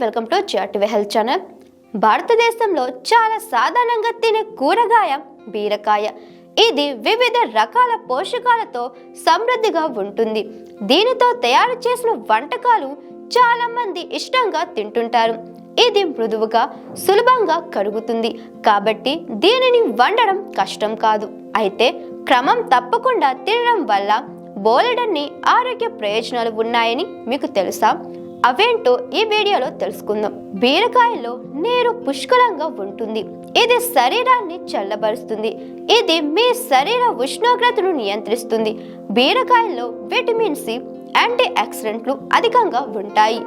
Welcome to చాటివే health channel. భారతదేశంలో చాలా సాధారణంగా తినే కూరగాయ బీరకాయ. ఇది వివిధ రకాల పోషకాలతో సమృద్ధిగా ఉంటుంది. దీనితో తయారు చేసిన వంటకాలు చాలా మంది ఇష్టంగా తింటుంటారు. ఇది మృదువుగా సులభంగా కరుగుతుంది. కాబట్టి దీనిని వండడం కష్టం కాదు. అయితే క్రమం తప్పకుండా తినడం వల్ల బోలెడన్ని ఆరోగ్య ప్రయోజనాలు ఉన్నాయని మీకు తెలుసా? అవేంటో ఈ వీడియోలో తెలుసుకుందాం. బీరకాయలో నీరు పుష్కలంగా ఉంటుంది. ఇది శరీరాన్ని చల్లబరుస్తుంది. ఇది మీ శరీర ఉష్ణోగ్రతను నియంత్రిస్తుంది. బీరకాయల్లో విటమిన్ సి యాంటీ ఆక్సిడెంట్లు అధికంగా ఉంటాయి.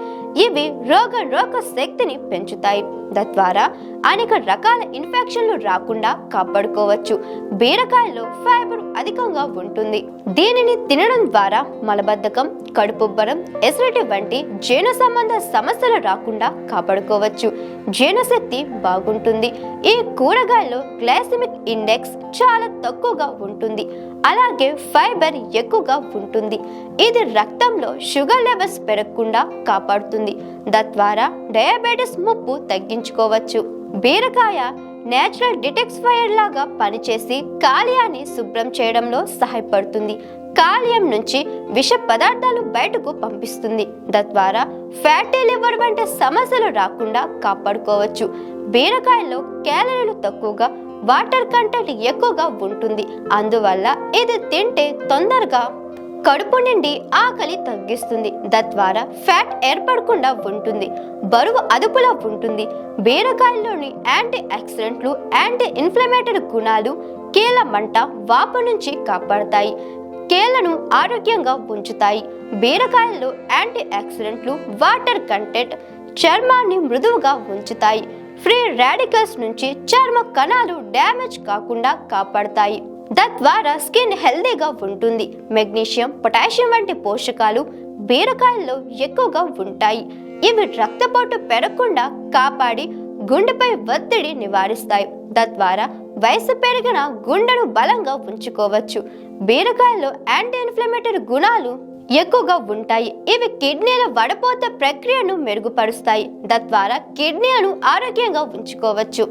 ఇవి రోగ రోగ శక్తిని పెంచుతాయి. తద్వారా అనేక రకాల ఇన్ఫెక్షన్లు రాకుండా కాపాడుకోవచ్చు. బీరకాయలో ఫైబర్ అధికంగా ఉంటుంది. దీనిని తినడం ద్వారా మలబద్ధకం కడుపుబ్బరం ఎసిడిటీ వంటి జీర్ణ సంబంధ సమస్యలు రాకుండా కాపాడుకోవచ్చు. జీర్ణశక్తి బాగుంటుంది. ఈ కూరగాయలో గ్లైసెమిక్ ఇండెక్స్ చాలా తక్కువగా ఉంటుంది. అలాగే ఫైబర్ ఎక్కువగా ఉంటుంది. ఇది రక్తంలో షుగర్ లెవెల్స్ పెరగకుండా కాపాడుతుంది. తద్వారా డయాబెటీస్ ముప్పు తగ్గించుకోవచ్చు. బీరకాయ నేచురల్ డిటెక్స్ఫైర్ లాగా పనిచేసి కాలియాన్ని శుభ్రం చేయడంలో సహాయపడుతుంది. కాలియం నుంచి విష పదార్థాలు బయటకు పంపిస్తుంది. తద్వారా ఫ్యాటీ లివర్ వంటి సమస్యలు రాకుండా కాపాడుకోవచ్చు. బీరకాయలో క్యాలరీలు తక్కువగా వాటర్ కంటెంట్ ఎక్కువగా ఉంటుంది. అందువల్ల ఇది తింటే తొందరగా కడుపు నిండి ఆకలి తగ్గిస్తుంది. తద్వారా ఫ్యాట్ ఏర్పడకుండా ఉంటుంది. బరువు అదుపులో ఉంటుంది. బీరకాయల్లోని యాంటీ ఆక్సిడెంట్లు యాంటీ ఇన్ఫ్లమేటరీ గుణాలు కీళ్ళ మంట వాపు నుంచి కాపాడతాయి. కేళ్ళను ఆరోగ్యంగా ఉంచుతాయి. బీరకాయల్లో యాంటీ ఆక్సిడెంట్లు వాటర్ కంటెంట్ చర్మాన్ని మృదువుగా ఉంచుతాయి. ఫ్రీ రాడికల్స్ నుంచి చర్మ కణాలు డ్యామేజ్ కాకుండా కాపాడతాయి. తద్వారా స్కిన్ హెల్దీగా ఉంటుంది. మెగ్నీషియం పొటాషియం వంటి పోషకాలు బీరకాయల్లో ఎక్కువగా ఉంటాయి. ఇవి రక్తపోటు పెరగకుండా కాపాడి గుండెపై ఒత్తిడి నివారిస్తాయి. తద్వారా వయసు పెరిగిన గుండెను బలంగా ఉంచుకోవచ్చు. బీరకాయలో యాంటీ ఇన్ఫ్లమేటరీ గుణాలు ఎక్కువగా ఉంటాయి. ఇవి కిడ్నీల వడపోత ప్రక్రియను మెరుగుపరుస్తాయి. తద్వారా కిడ్నీలను ఆరోగ్యంగా ఉంచుకోవచ్చు.